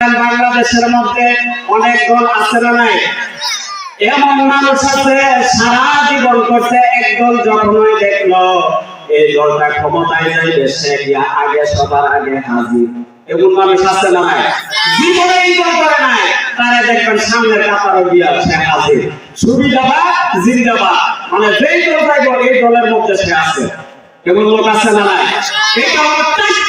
বাংলাদেশের মধ্যে অনেক দল আছে না নাই? এমন মানুষ আছে, সারা জীবন করছে, একদল যখনই দেখল। এই দলটা ক্ষমতায় যাইবে সে গিয়া আগে সবার আগে হাজির। এমন মানুষ আছে না নাই? জীবনে এই দল করে নাই। তারা দেখবেন সামনে কাতারও গিয়া সে হাজির। মানে যেই এই দলের মধ্যে সে আছে। এমন লোক আছে না নাই? এটা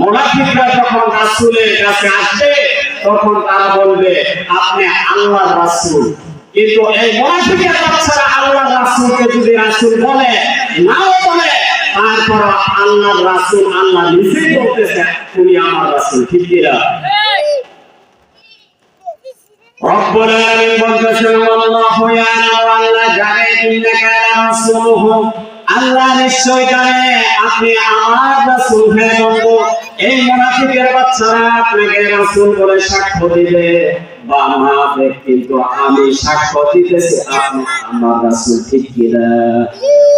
মুনাফিকরা যখন রাসূলের কাছে আসবে তখন তারা বলবে, আপনি আল্লাহর রাসূল। কিন্তু এই মুনাফিকের বাচ্চারা আল্লাহর রাসূলকে যদি রাসূল বলে, নাও বলে তারপর আল্লাহর রাসূল আল্লাহ নিজেই বলতেছে, তুমি আমার রাসূল, ঠিক কিনা রব্বুল আলামিন বলতেছেন, আল্লাহু ইয়ালামু আল্লাহ জানে, ইন্নাকা রাসূলুহু। আল্লাহ নিশ্চয় জানে, আপনি আমার রাসূল হে বন্ধু। এই মুনাফিকের বাচ্চারা আপনাকে রাসূল বলে সাক্ষ্য দিবে। বা মুনাফিক কিন্তু আমি সাক্ষ্য দিতেছি, আপনি আমার রাসূল ঠিক কিনা?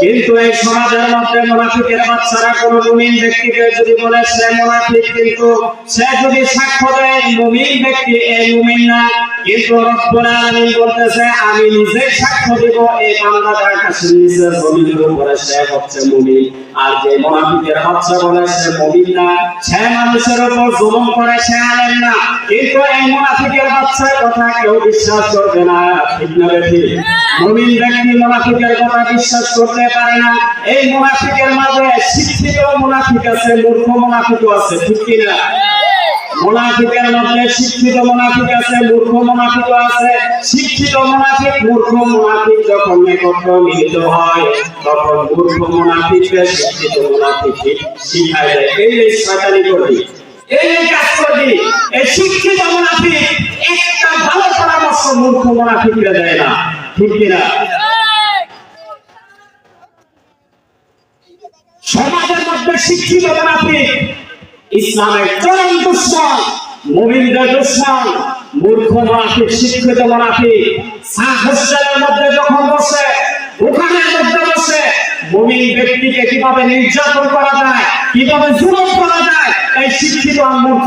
কিন্তু এই সমাজের মধ্যে মুনাফিকের বাচ্চারা কোনো মুমিন ব্যক্তিকে যদি বলে, সে মুনাফিক কিন্তু, সে যদি সাক্ষ্য দেয়, মুমিন ব্যক্তি এই মুমিন না। কিন্তু রব্বুল আলামিন বলতেছে, আমি নিজে সাক্ষ্য দিব, এই বান্দাটার কাছে নিজের জমিনের উপরে সে হচ্ছে মুমিন। আর যে মুনাফিকের বাচ্চা বলে সে মুমিন না, সে মানুষের উপর জুলুম করে, সে আলেম না। কিন্তু এই মুনাফিকের বাচ্চার কথা কেউ বিশ্বাস করবে না, ঠিক না ঠিক? মুমিন ব্যক্তি মুনাফিকের কথা বিশ্বাস করতে পারে না। এই মুনাফিকের মাঝে শিক্ষিত মুনাফিক আছে, মূর্খ মুনাফিকও আছে, ঠিক কি না মুনাফিকের মধ্যে শিক্ষিত মুনাফিক আছে, মূর্খ মুনাফিক আছে। শিক্ষিত মুনাফিক, মূর্খ মুনাফিক যখন একত্র মিলিত হয়, তখন মূর্খ মুনাফিককে শিক্ষিত মুনাফিক শিখায় দেয়। এই এই শয়তানি এই করবি, এই শিক্ষিত মুনাফিক একটা ভালো পরামর্শ মূর্খ মুনাফিককে দেয় না। ঠিক কিনা? সমাজের মধ্যে শিক্ষিত মুনাফিক ইসলামের চরম দুশ্মন, মুমিনদের দুশ্মন, মূর্খ মারাফি শিক্ষিত মারাফি সাহসের মধ্যে যখন বসে ওখানের মধ্যে বসে ব্যক্তিকে কীভাবে নির্যাতন করা যায়, কীভাবে করা যায়, এই শিক্ষিত আর মূর্খ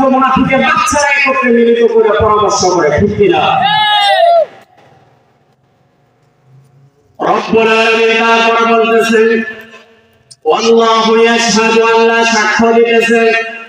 বাচ্চারা একত্রে মিলিত করে পরামর্শ করে, ঠিক রব্বুল আলামিন আল্লাহ সাক্ষ্য দিতেছে।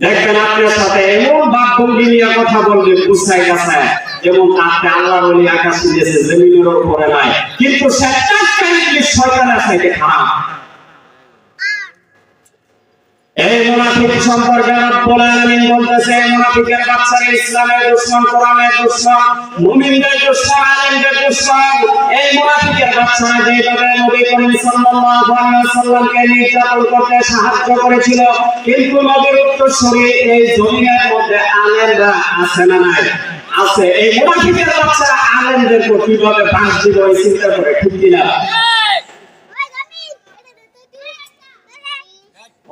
দেখবেন আপনার সাথে এমন বাকভঙ্গি নিয়ে কথা বলবে গুছায় গাছায় যেমন আপনি আল্লাহ বলি আকাশ দিয়েছে জমিনের উপরে নাই। কিন্তু সেটা শয়তানের সাথে খারাপ। আলেমদের নির্যাতন করতে সাহায্য করেছিল, কিন্তু নবীর উত্তরসূরি এই জমিনের মধ্যে আলেমরা আছে না নাই? আছে। এই মুনাফিকের বাচ্চারা আলেমদেরকে কীভাবে বাস দিব এই চিন্তা করে, ঠিক কিনা?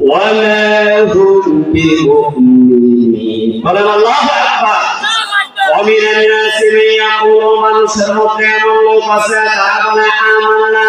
وما هم بمؤمنين قال الله أكبر ومن الناس من يقول من شرط يملك فسيتعبنا آمنا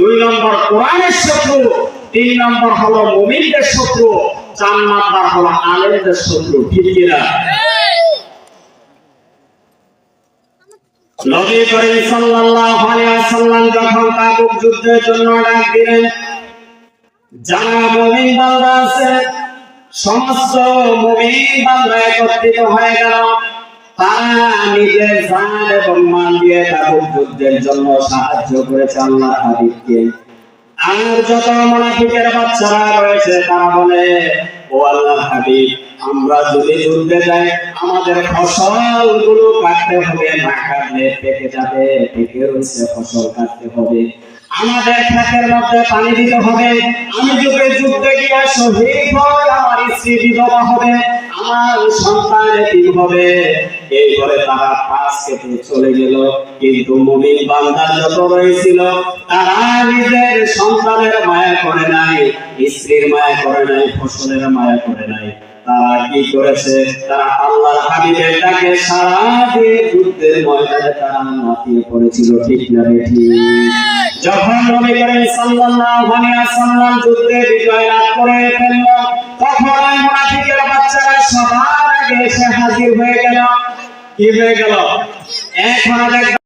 দুই নম্বর কোরআনের শত্রু, তিন নম্বর হলো মুমিনদের শত্রু, চার নম্বর হলো আলেমদের শত্রু। ঠিক কিনা? নবী করিম সাল্লাল্লাহু আলাইহি ওয়াসাল্লাম যখন তাবুক যুদ্ধের জন্য ডাক দিলেন, যারা মুমিন বান্দা আছে, সমস্ত মুমিন বান্দা একত্রিত হয়ে গেল। তারা নিজের জান এবং মান দিয়ে তাবুক যুদ্ধের জন্য সাহায্য করেছে আল্লাহ হাবিবকে। আর যত মুনাফিকের বাচ্চারা রয়েছে, তারা বলে, ও আল্লাহ হাবিব, আমরা যদি যুদ্ধে যাই, আমাদের ফসলগুলো কাটতে হবে না কাটলে পেকে যাবে, পেকে রয়েছে, ফসল কাটতে হবে। আমাদের ক্ষেতের মধ্যে পানি দিতে হবে। আমি যদি যুদ্ধে গিয়ে শহীদ হই, আমার স্ত্রী বিধবা হবে, আমার সন্তান হবে। এই করে তারা পাশ চলে গেল। কিন্তু মুমিন বান্দার যত রয়েছিল তারা নিজের সন্তানের মায়া করে নাই, স্ত্রীর মায়া করে নাই, ফসলের মায়া করে নাই। তারা কি করেছে? তারা আল্লাহর হাবিবের সারা দিয়ে যুদ্ধের ময়দানে তারা মাতিয়ে পড়েছিল ঠিক না যখন নবী করিম সাল্লাল্লাহু আলাইহি ওয়াসাল্লাম যুদ্ধে বিজয় লাভ করে ফেলল, তখন মুনাফিকের বাচ্চারা সবার আগে এসে হাজির হয়ে গেল। কি হয়ে গেল? দেখ